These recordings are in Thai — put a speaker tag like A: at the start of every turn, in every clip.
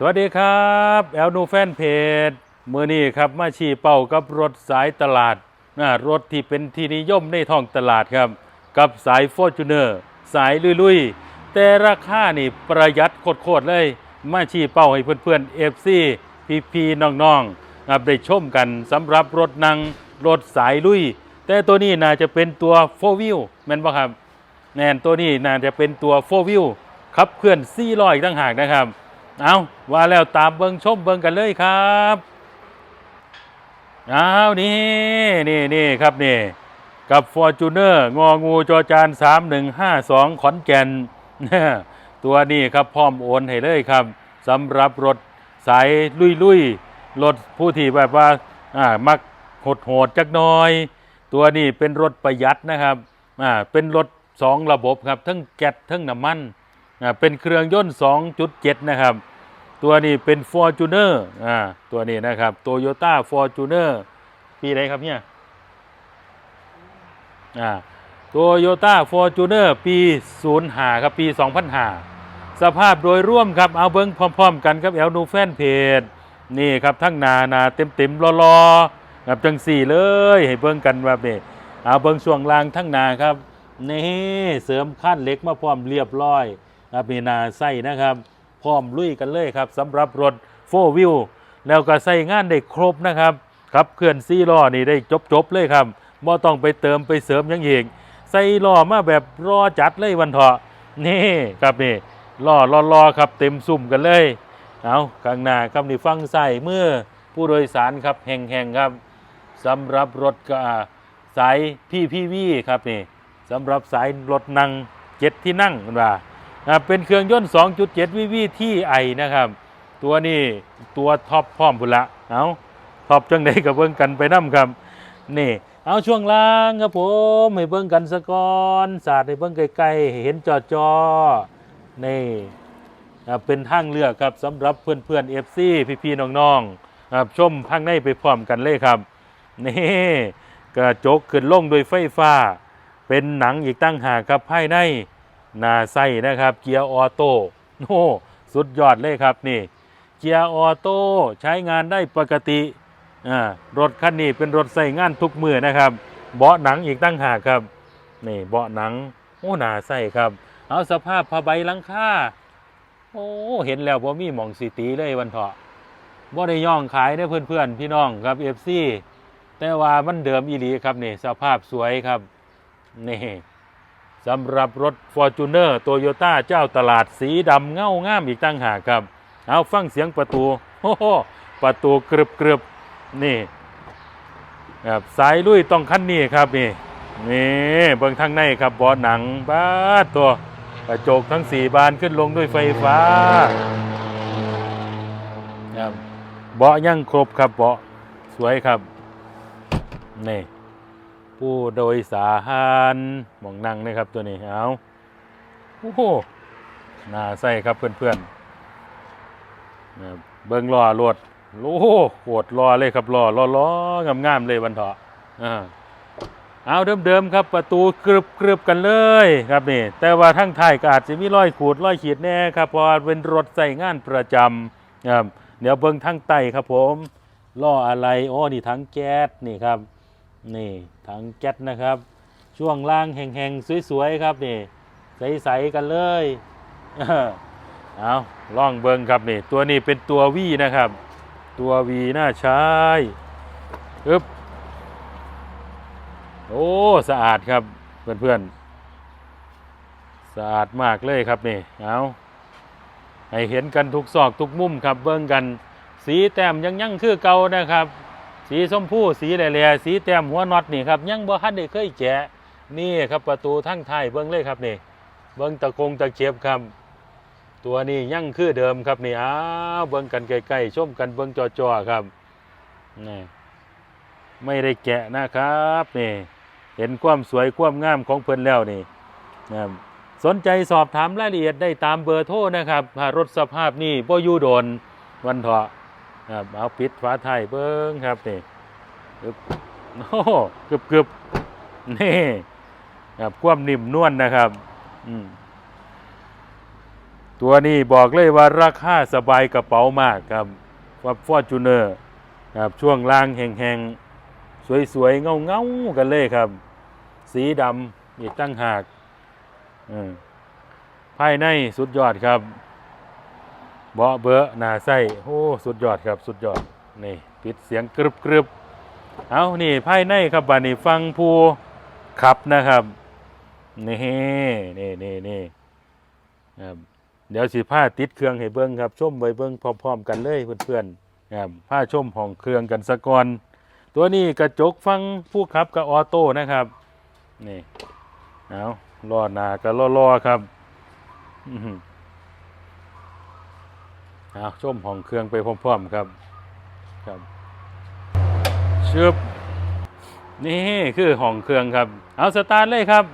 A: สวัสดีครับแอลนูแฟนเพจมือนี้ครับมาชี้เป้ากับรถสายตลาดนะรถที่เป็นที่นิยมในท้องตลาดครับ กับสายฟอร์จูเนอร์สายลุยๆ แต่ราคานี่ประหยัดโคตรๆเลย มาชี้เป้าให้เพื่อนๆเอฟซีพี่ๆน้องๆครับได้ชมกันสำหรับรถนังรถสายลุย แต่ตัวนี้น่าจะเป็นตัวโฟวิวแม่นปะครับแน่นตัวนี้น่าจะเป็นตัวโฟวิวขับเคลื่อนซี่ลอยตั้งหากนะครับ เอาว่าแล้วตามเบิ้งชมเบิ้งกันเลยครับเอานี่นี่นี่ครับนี่กับ f o r t u n e r งองูจอจาน3152 ขอนแก่น ตัวนี้ครับพร้อมโอนให้เลยครับสำหรับรถสายลุยลุยรถผู้ที่แบบว่าอ่ามักหดโหดจักน่อย ตัวนี้เป็นรถประหยัดนะครับอ่าเป็นรถ2ระบบครับ ทั้งแก๊สทั้งน้ำมัน อ่าเป็นเครื่องยนต์ 2.7 นะครับ ตัวนี้เป็น Fortuner อ่าตัวนี้นะครับ Toyota Fortuner ปีไหนครับเนี่ยอ่า Toyota Fortuner ปี 05 ครับ ปี 2005 สภาพโดยร่วมครับ เอาเบิ้งพร้อม ๆ กันครับแอลนูแฟนเพจนี่ครับทั้งนานาเต็มเต็มๆรอๆแบบจังสี่เลย ให้เบิ้งกันแบบนี้เอาเบิ้งช่วงล่างทั้งนาครับนี่เสริมขั้นเล็กมาพร้อมเรียบร้อย ครับมีนาไส้นะครับ พร้อมลุยกันเลยครับสำหรับรถโฟวิวแล้วก็ใส่งานได้ครบนะครับครับเคลื่อนซี่ล้อนี่ได้จบๆเลยครับบ่ต้องไปเติมไปเสริมยังอีกใส่ล้อมาแบบรอจัดเลยวันเถาะนี่ครับนี่ล้อรอๆครับเต็มซุ่มกันเลยเอาข้างหน้าครับนี่ฟังใส่เมื่อผู้โดยสารครับแห่งๆครับสำหรับรถก็สายพี่พี่วีครับนี่สำหรับสายรถนั่งเจ็ดที่นั่งกันว่า เป็นเครื่องยนต์ 2.7วิวีที่ไอนะครับ ตัวนี้ตัวท็อปพร้อมพุละเอาท็อปจังไดกับเบิ่งกันไปน้ำครับ นี่ เอาช่วงล่างครับผมให้เบิ่งกันสะก่อนศาสาดให้เบิ่งไกลๆเห็นจอจอๆนี่เป็นทางเลือกครับสำหรับเพื่อนๆ FC พี่ๆน้องๆครับชมทางในไปพร้อมกันเลยครับนี่กระจกขึ้นลงโดวยไฟฟ้า เป็นหนังอีกตั้งหากครับภายใน นาไส้นะครับ เกียร์ออโต้โอ้สุดยอดเลยครับนี่ เกียร์ออโต้ใช้งานได้ปกติอ่ารถคันนี้เป็นรถใส่งานทุกมือนะครับ เบาะหนังอีกตั้งหากครับ นี่เบาะหนังโอ้หนาไส้ครับ เอาสภาพผ้าใบลังค่าโอ้เห็นแล้วผมมีหมองสีตีเลยวันเถาะบ่ได้ย่องขายได้อเพื่อนๆพี่น้องครับเอฟซีแต่ว่ามันเดิมอีหลีครับนี่สภาพสวยครับนี่ สำหรับรถ Fortuner Toyota เจ้าตลาดสีดำเง่างามอีกตั้งหากครับ เอาฟังเสียงประตูโอ้โหประตูกรึบกรึบนี่ครับสายลุยต้องคันนี้ครับนี่นี่เบื้องทางในครับเบาะหนังบ้าตัวกระจกทั้งสี่บานขึ้นลงด้วยไฟฟ้าครับเบาะยั่งครบครับเบาะสวยครับนี่ ผู้โดยสารหมองนั่งนะครับตัวนี้เอาโอ้โหน่าใส่ครับเพื่อนๆเบิ้งล้อรถโอ้โหโคตรล้อเลยครับล้อล้อล้องามๆเลยวันเถาะอ่าเอาเดิมๆครับประตูกรึบกรึบกันเลยครับนี่ แต่ว่าทั้งท้ายก็อาจจะมีรอยขูดรอยขีดแน่ครับเพราะเป็นรถใส่งานประจำครับเดี๋ยวเบิ้งทั้งไตครับผมล้ออะไรโอ้นี่ทั้งแก๊สนี่ครับ นี่ ถังแก๊สนะครับ ช่วงล่างแห่งๆ สวยๆ ครับนี่ใสๆกันเลยเอาล่องเบิงครับนี่ตัวนี้เป็นตัววีนะครับ ตัววีน่าใช้อึ๊บโอ้สะอาดครับเพื่อนๆสะอาดมากเลยครับนี่เอาให้เห็นกันทุกซอกทุกมุมครับเบิ่งกัน สีแต้มยังยั่งคือเก่านะครับ สีชมพูสีแหล่ๆสีแต้มหัวน็อตนี่ครับยังบ่ทันได้เคยแกะนี่ครับประตูทั้งไทยเบิ่งเลยครับนี่ เบิ่งตะคงตะเข็บครับ ตัวนี้ยังคือเดิมครับนี่อ้าวเบิ่งกันใกล้ๆชมกันเบิ่งจ่อๆครับนี่ไม่ได้แกะนะครับนี่เห็นความสวยความงามของเพิ่นแล้วนี่นะครับสนใจสอบถามรายละเอียดได้ตามเบอร์โทรนะครับถ้ารถสภาพนี่บ่อยู่โดนวันเถาะ ครับเอาปิดฝาไทยเบิ้งครับนี่อึบโอ้โหกึบกึบนี่ครับความนิ่มนวลนะครับตัวนี้บอกเลยว่าราคาสบายกระเป๋ามากครับว่าฟอร์จูเนอร์ครับช่วงล่างแห้งๆ สวยๆ เงาๆ กันเลยครับ สีดำอีกตั้งหากภายในสุดยอดครับ เบาเบอหนาไส้โอ้สุดยอดครับสุดยอดนี่ปิดเสียงกรึบกรึบเอานี่ภายในครับบานี่ฟังผู้ขับนะครับนี่นี่นี่นี่ครับเดี๋ยวสิผ้าติดเครื่องให้เบิ้งครับชมไว้เบิ้งพร้อมๆ กันเลยเพื่อนๆครับผ้าชมห้องเครื่องกันสะก่อนตัวนี้กระจกฟังผู้ขับกับออโต้นะครับนี่เอาล้อหน้าก็ล้อๆครับอื เอาชมห้องเครื่องไปพร้อมๆครับครับชึบนี่คือห้องเครื่องครับ เอาสตาร์ทเลยครับ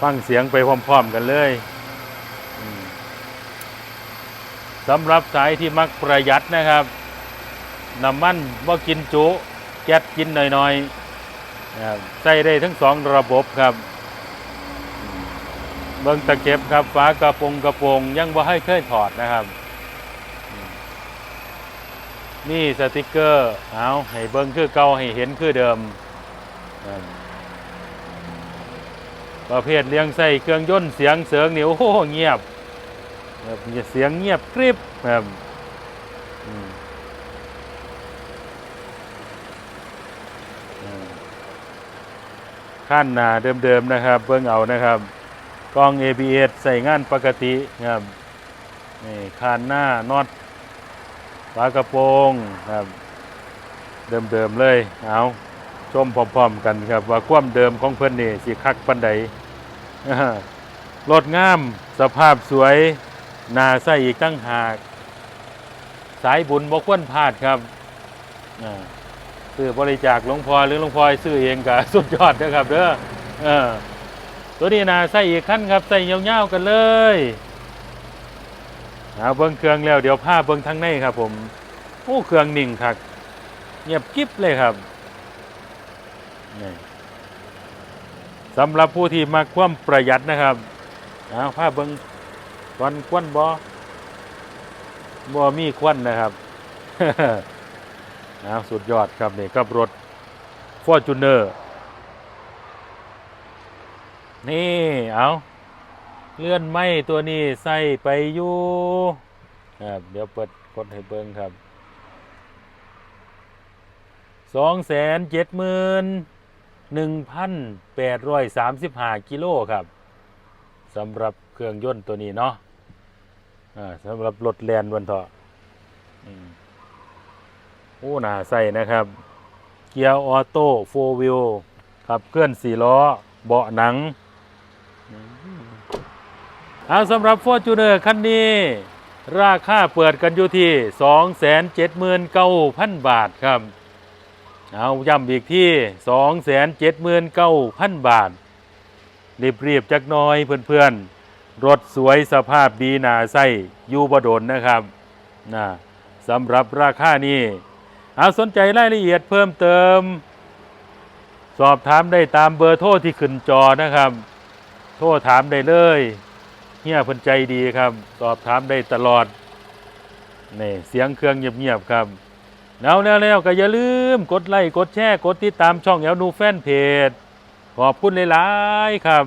A: ฟังเสียงไปพร้อม ๆกันเลยสำหรับสายที่มักประหยัดนะครับน้ำมันบ่กินจุ แก๊สกินหน่อยๆนะครับใส่ได้ทั้งสองระบบครับ เบิ้งตะเก็บครับฝากระโปรงกระโปรงยังบ่ให้เคยถอดนะครับ นี่สติกเกอร์เอาให้เบิ้งคือเก่าให้เห็นคือเดิม ประเภทเลี้ยงใส่เครื่องยนต์เสียงเสียงนี่โอ้โหเงียบครับเสียงเงียบกริบครับขั้นหนาเดิมๆนะครับ เบิ่งเอานะครับ กล้อง ABS ใส่งานปกติครับนี่คานหน้าน็อตฝากระโปรงครับ เดิมๆเลยเอาชมพร้อมๆกันครับ ว่าความเดิมของเพิ่อนนี่สิคักปันใดรถงามสภาพสวยหนาใส่อีกตั้งหาก สายบุญบ่ควรพลาดครับอ่าซื้อบริจาคหลวงพ่อหรือหลวงพ่อซื้อเองก็สุดยอดนะครับเด้อเออ ตัวนี้นะใส่อีกขั้นครับใส่ยาวๆกันเลยเอาเบิ้งเครื่องแล้วเดี๋ยวผ้าเบิ้งทั้งในครับ ผมโอ้เครื่องนิ่งครับเงียบกิ๊บเลยครับนี่สำหรับผู้ที่มาความประหยัดนะครับเอาผ้าเบิ้งควันควันบอบอมีควันนะครับเอาสุดยอดครับนี่กับรถ f o r t u n e r นี่เอาเลื่อนไม้ตัวนี้ใส่ไปอยู่ครับเดี๋ยวเปิดกดให้เบิ้งครับสองแสนเจ็ดหมื่นหนึ่งพันแปดร้อยสามสิบห้ากิโลครับสำหรับเครื่องยนต์ตัวนี้เนาะสำหรับรถแลนวันเถาะอืมโอ้หนาใส่นะครับ เกียร์ออโต้โฟวิลขับเคลื่อนสี่ล้อ เบาะหนัง เอาสำหรับ f o r t u n e r คันนี้ ราคาเปิดกันอยู่ที่ 279,000 บาทครับ เอาย้ำอีกที่ 279,000 บาท รีบๆจักน้อยเพื่อนๆ รถสวยสภาพดีหนาใส่อยู่บดนนะครับนะสำหรับราคานี้เอาสนใจรายละเอียดเพิ่มเติม สอบถามได้ตามเบอร์โทรที่ขึ้นจอนะครับ โทรถามได้เลยเฮียเพิ่นใจดีครับ สอบถามได้ตลอดนี่เสียงเครื่องเงียบๆครับแล้วแล้วแล้วก็อย่าลืมกดไลค์กดแชร์กดติดตามช่องแอลนูแฟนเพจขอบคุณหลายๆครับ